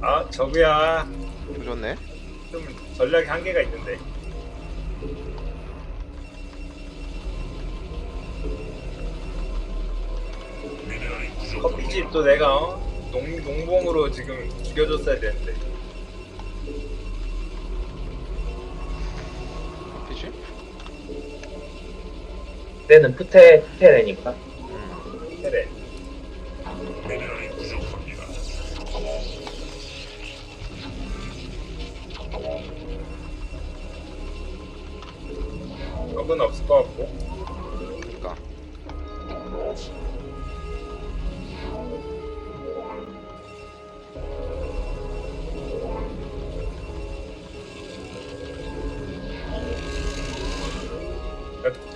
아 저구야 조졌네. 좀 전략이 한계가 있는데 커피집도 내가 어? 농, 농봉으로 지금 죽여줬어야 되는데 피지? 그때는 푸테 푸테레니까 적은 없을 것 같고 그니까.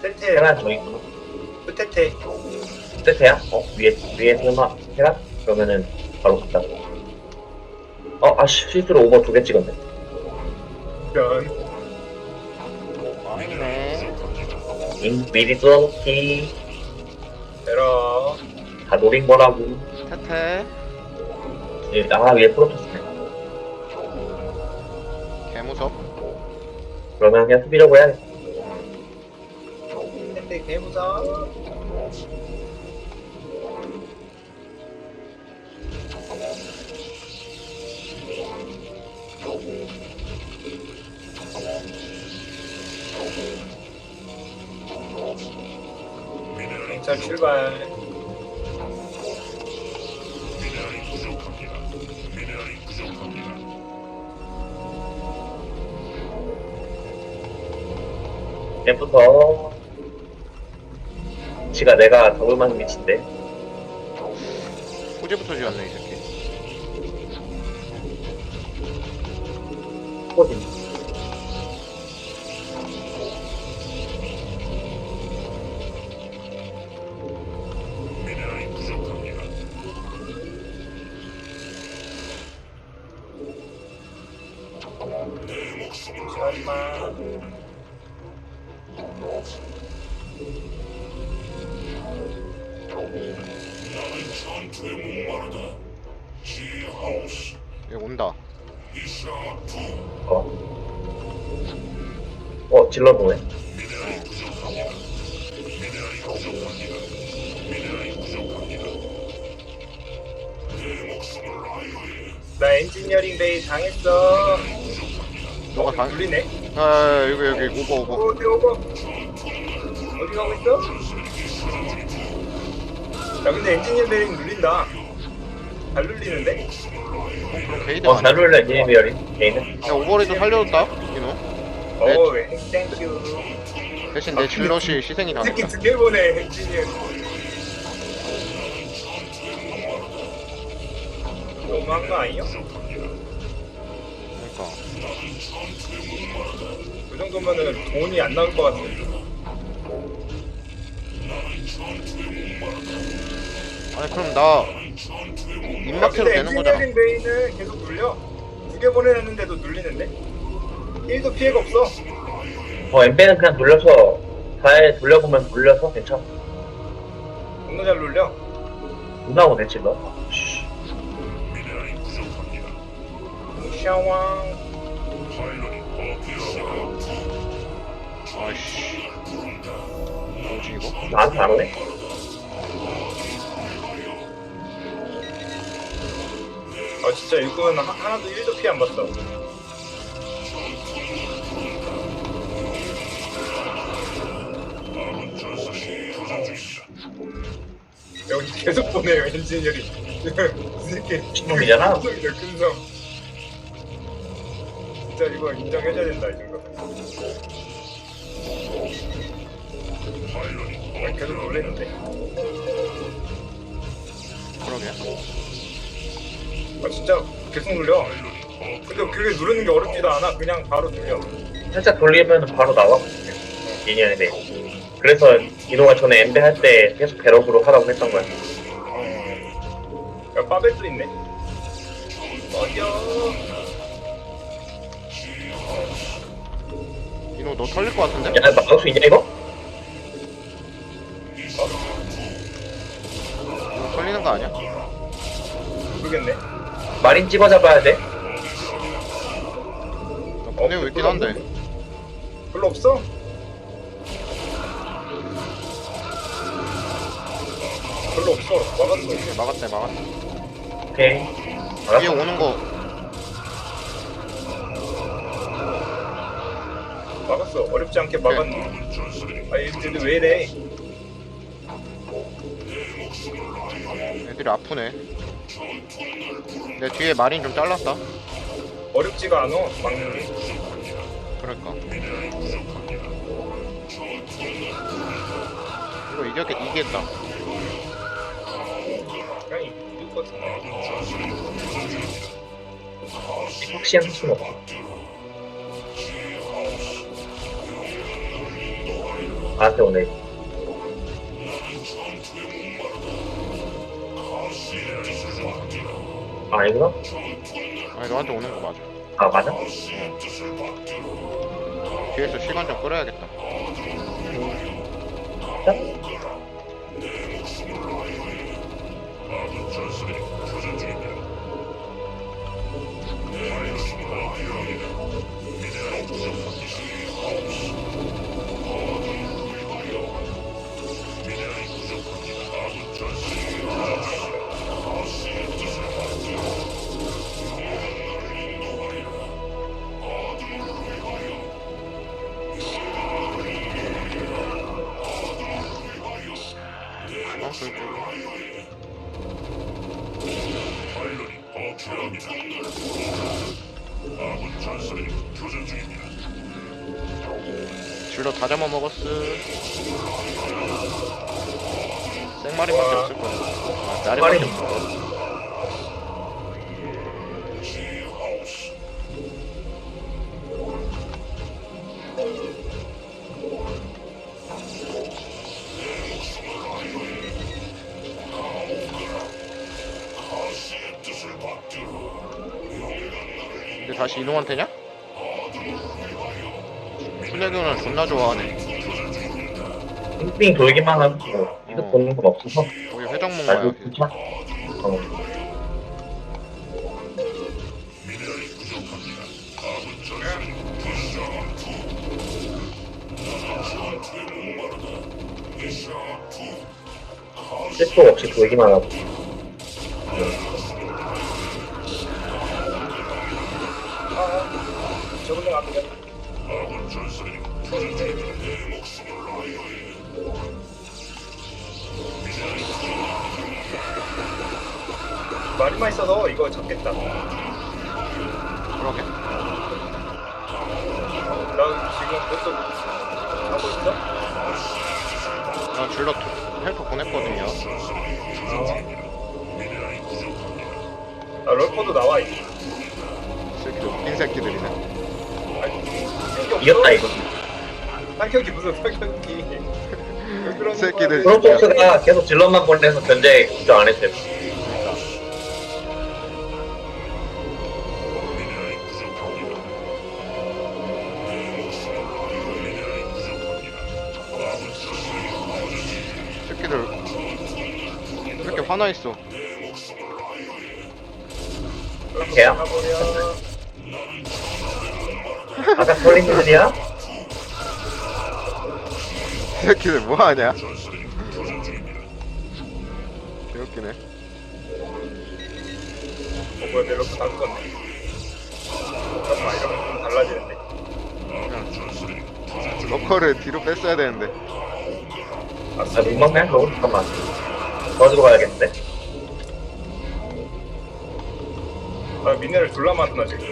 테테 테란 저기 테테 푸테테야? 어 위에 위에 설마 테란? 그러면은 바로 갔다 어 아씨 실수로 오버 두 개 찍었네 이런 아니네. 잉 미리 쏘아놓기 에러 다 노린 거라고. 태태. 예, 아 위에 프로토스네 개무섭. 그러면 그냥 수비려고 해야겠다. 테테 개무사 경찰 출발. 이제부터. 지가 내가 더블 맞는 위치인데. 후지부터 지었네 이 새끼. 코진 질러보네. 나 엔지니어링 베이 당했어 너가 당. 불리네 아 여기 여기 오버 오버. 어디 오고 어디 가고 있어? 야 근데 엔지니어 베링 눌린다 잘 눌리는데? 그럼 게이드 어, 안잘 해. 놀래, 니네미어린. 걔는. 야 오버레이도 살려줬다. 이노. 오 땡큐 대신 내 질럿이 희생이 이 당했다. 새끼 두개 보네 엔지니어 너무한 거 아니야? 그러니까. 그 정도면은 돈이 안 나올 것 같은데 아니 그럼 나 아, 입마트로 근데 되는 거잖아. 엔지니어링 베이는 계속 눌려 두 개 보내놨는데도 눌리는데 1도 피해가 없어 어, 엠베는 그냥 눌려서, 잘 돌려보면 눌려서 괜찮아. 너무 잘 눌려 누나오네, 질러. 쉬. 샤왕 아이씨. 뭐지 이거? 나한테 안 오네? 아 진짜 이거는 하- 하나도 1도 피해 안 봤어 여기 계속 보내요 엔지니어링 이 새끼 신놈이잖아. 근성이죠 근성 진짜 이거 인정해줘야 된다 이 정도 아, 계속 놀랬는데 그러게. 아 진짜 계속 눌려 근데 그게 누르는 게 어렵지도 않아 그냥 바로 눌려 살짝 돌리면 바로 나와. 미니언에 대해. 그래서 이노가 전에 엠베 할 때 계속 배럭으로 하라고 했던 거야. 야 빠벨도 있네 어디야 이노 너 털릴 것 같은데? 야, 막을 수 있냐, 이거? 이노 털리는 거 아니야? 모르겠네. 마린 찍어 잡아야 돼. 나 보내고 있긴 한데. 별로 없어? 별로 없어. 막았어. 막았네, 막았네. 오케이. 위에 알았어. 오는 거 막았어. 어렵지 않게 막았네. 아니, 근데 왜 이래? 애들이 아프네. 내 뒤에 마린 좀 잘랐다. 어렵지가 않아. 막는 게. 그러니까. 이거 이겼겠, 이겼다. 확실한 수는 없어. 나한테 오네. 아, 아니구나? 아니, 너한테 오는 거 맞아. 아, 맞아? 뒤에서 시간 좀 끌어야겠다. 줄로 다 잡아 먹었어. 생마리밖에 없을 거야. 아, 나리밖에 생마리. 없어. 근데 다시 이놈한테냐? 플래그는 존나 좋아하네. 빙빙 돌기만 하고, 이거 어. 보는 건 없어서. 거기 회전목마야. 나도 괜찮아. 어. 뜻도 없이 돌기만 하고. 마리만 있어서 이거 잡겠다. 그러게. 나 지금 그것도 하고 있어? 나 줄로 투- 헬프 보냈거든요. 아, 럴커도 나와 있어. 새끼들, 웃긴 새끼들이네. 아니. 이겼다, 이거. 사격이 무슨 사격이. 새끼들. 거야? 프로토스가 계속 질럿만 보내서 견제 걱정 안 했대. 왜 이렇게 화나있어? 걔야? 가버려. 아까 폴링들이야? 새끼들 뭐 하냐? 개웃기네. 어, 뭐야, 내 럴커 다 죽었네. 잠깐만, 이러면 좀 달라지는데. 러커를 뒤로 뺐어야 되는데. 아, 아, 문방맨? 너무 잠깐만. 도와주러 가야겠는데. 아, 미네랄 졸라 많구나, 지금.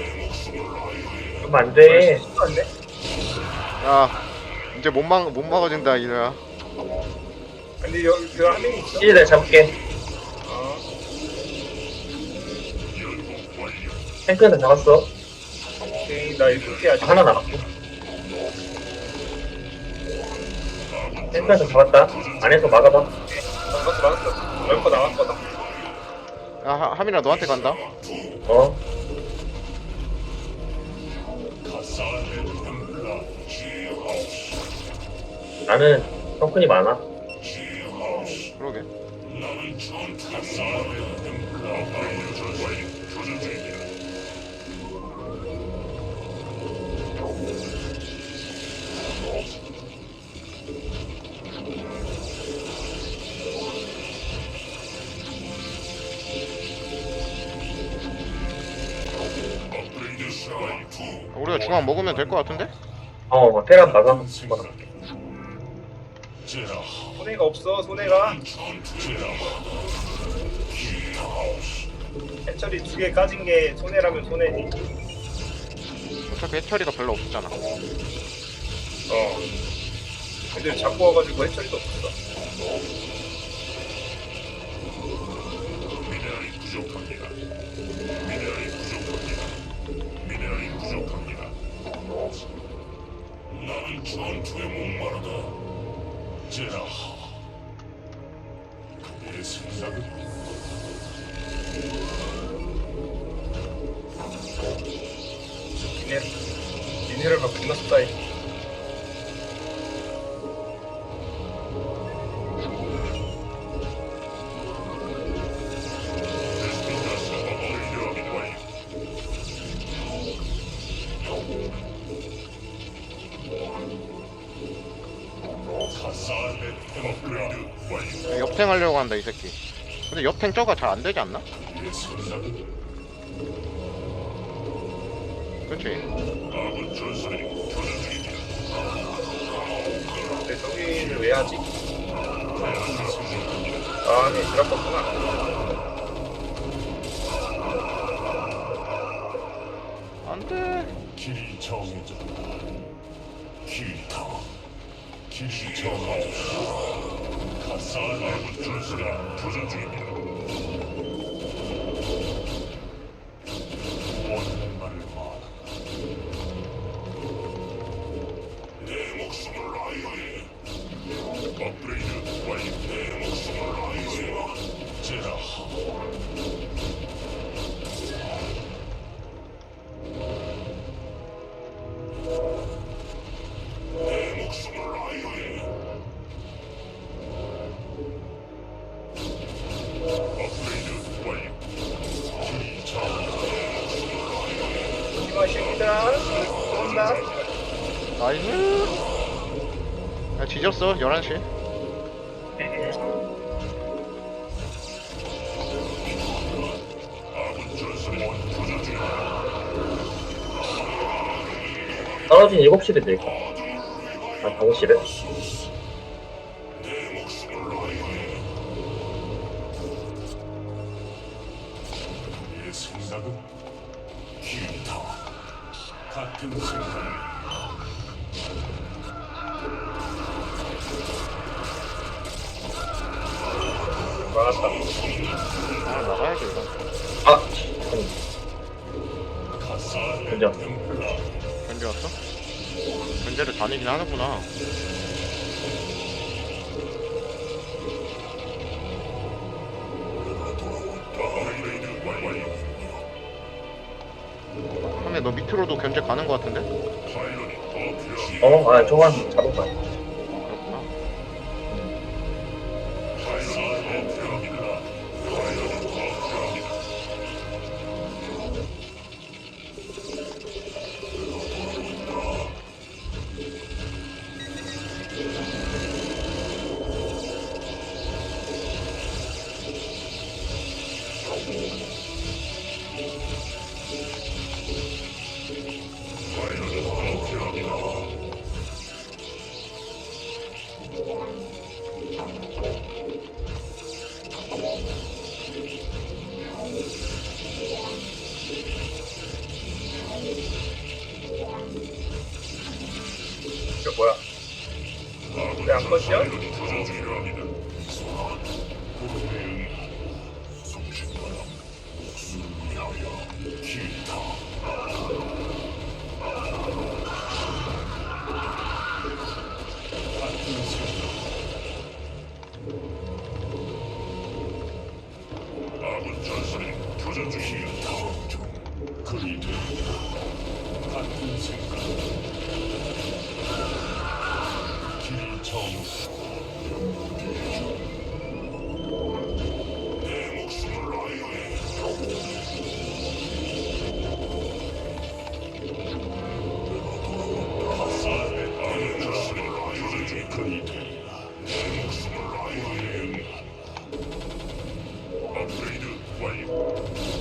그럼 안 돼. 안 돼? 야, 이제 못 막, 못 막아진다, 이노야. 근데 여기 그한 명이 있어. 내가 잡을게. 어, 탱크는 잡았어. 오케이, 나 이렇게 아직. 하나 남았고. 탱크는 잡았다. 안에서 막아봐. 막았어, 막았어. 럴커 나왔거든. 야, 하, 하민아, 너한테 간다. 어? 나는 성큰이 많아. 그러게. 중앙 먹으면 될 것 같은데? 어 테란 막아. 손해가 없어 손해가. 해철이 두 개 까진 게 손해라면 손해지. 어차피 해처리가 별로 없었잖아. 어. 근데 자꾸 와가지고 해철이도 미네랄이 부족합니다. 전투에 목마르다. 제라하. 내 생각은 미네 미네랄 막 존나 쏟아 한다 이 새끼 근데 옆 탱 저가 잘 안 되지 않나? 중입니다. 근데 저기를 왜 하지? 아니 드랍봤구나 안돼 길이 정해졌다. 길다. 길이 정해졌다. 아군 전사들이 교전 중입니다. 야 뒤졌어 11시 아군 전사들이 교전 중입니다. 떨어진 7시를 드릴까 아 5시를 내 목숨을 라이어에 내 생각은 길다. 같은 생각. 많았다 아 나가야지 이거 아 가스알 그죠. 견제 왔어? 견제를 다니긴 하는구나 너 밑으로도 견제 가는 것 같은데? 필요합니다. 어아 저거 한 자동차 아군 교전 중이다. 그리 되 같은 생각. Thank you.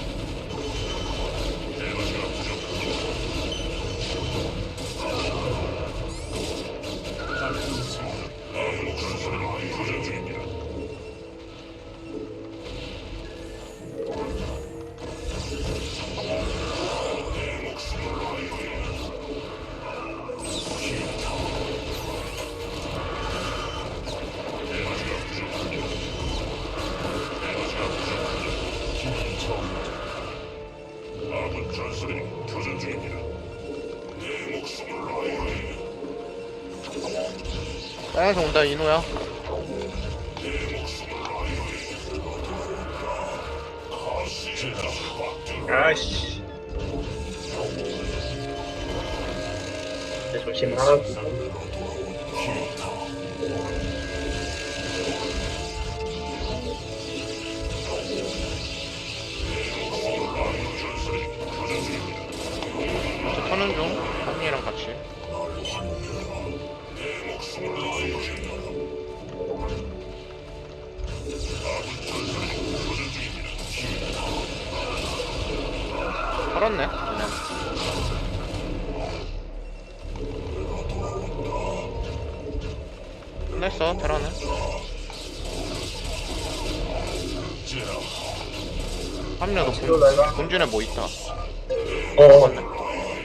전설이 교전 중입니다. 내 목숨을 아이오리 빨간색 온다 이노야 제가 확정 아이씨 근데 조심하라고. 저 터는 중 한이랑 같이. 털었네. 그냥 끝냈어. 테라는. 날라 본진에 뭐 있다. 어,